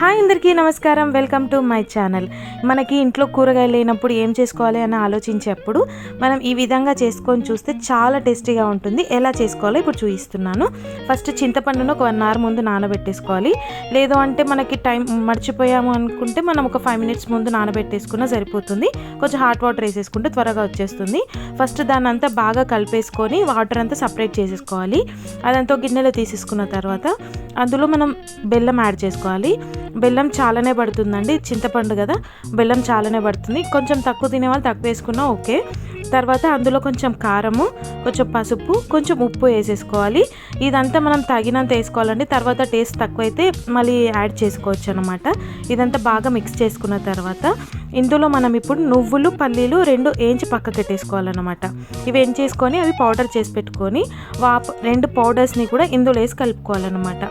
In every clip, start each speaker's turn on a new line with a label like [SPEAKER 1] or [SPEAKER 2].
[SPEAKER 1] Hi అందరికీ నమస్కారం. Welcome to my channel. మనకి ఇంట్లో కూరగాయలు లేనప్పుడు ఏం చేసుకోవాలి అని ఆలోచించేప్పుడు మనం ఈ విధంగా చేసుకొని చూస్తే చాలా టేస్టీగా ఉంటుంది. ఎలా చేసుకోవాలో ఇప్పుడు చూపిస్తున్నాను. ఫస్ట్ చింతపండును ఒక వన్ అవర్ ముందు నానబెట్టేసుకోవాలి. లేదు అంటే మనకి టైం మర్చిపోయాము అనుకుంటే మనం ఒక ఫైవ్ మినిట్స్ ముందు నానబెట్టేసుకున్నా సరిపోతుంది. కొంచెం హాట్ వాటర్ వేసేసుకుంటే త్వరగా వచ్చేస్తుంది. ఫస్ట్ దాన్ని అంతా బాగా కలిపేసుకొని వాటర్ అంతా సపరేట్ చేసేసుకోవాలి. అదంతా గిన్నెలో తీసేసుకున్న తర్వాత అందులో మనం బెల్లం యాడ్ చేసుకోవాలి. బెల్లం చాలానే పడుతుందండి. చింతపండు కదా? బెల్లం చాలానే పడుతుంది. కొంచెం తక్కువ తినే వాళ్ళు తక్కువ వేసుకున్నా ఓకే. తర్వాత అందులో కొంచెం కారము కొంచెం పసుపు కొంచెం ఉప్పు వేసేసుకోవాలి. ఇదంతా మనం తగినంత వేసుకోవాలండి. తర్వాత టేస్ట్ తక్కువైతే మళ్ళీ యాడ్ చేసుకోవచ్చు అనమాట ఇదంతా బాగా మిక్స్ చేసుకున్న తర్వాత ఇందులో మనం ఇప్పుడు నువ్వులు పల్లీలు రెండు ఏంచి పక్కకు పెట్టేసుకోవాలన్నమాట. ఇవి చేసుకొని అవి పౌడర్ చేసి పెట్టుకొని వా రెండు పౌడర్స్ని కూడా ఇందులో వేసి కలుపుకోవాలన్నమాట.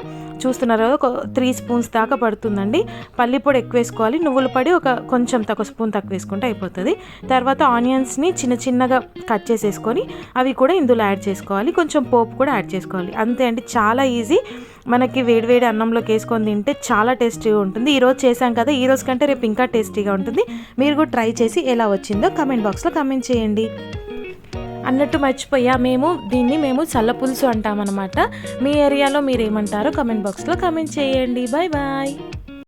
[SPEAKER 1] చూస్తున్నారు కదా ఒక త్రీ స్పూన్స్ దాకా పడుతుందండి. పల్లి పొడి ఎక్కువ వేసుకోవాలి. నువ్వుల పొడి ఒక కొంచెం తక్కువ స్పూన్ తక్కువ వేసుకుంటే అయిపోతుంది. తర్వాత ఆనియన్స్ని చిన్న చిన్నగా కట్ చేసేసుకొని అవి కూడా ఇందులో యాడ్ చేసుకోవాలి. కొంచెం పోపు కూడా యాడ్ చేసుకోవాలి. అంతే అండి చాలా ఈజీ. మనకి వేడివేడి అన్నంలోకి వేసుకొని తింటే చాలా టేస్టీగా ఉంటుంది. ఈరోజు చేశాం కదా ఈ రోజు కంటే రేపు ఇంకా టేస్టీగా ఉంటుంది. మీరు కూడా ట్రై చేసి ఎలా వచ్చిందో కమెంట్ బాక్స్లో కమెంట్ చేయండి. అన్నట్టు మర్చిపోయా. మేము దీన్ని మేము చల్ల పులుసు అంటామన్నమాట. మీ ఏరియాలో మీరు ఏమంటారో కమెంట్ బాక్స్లో కమెంట్ చేయండి. Bye bye.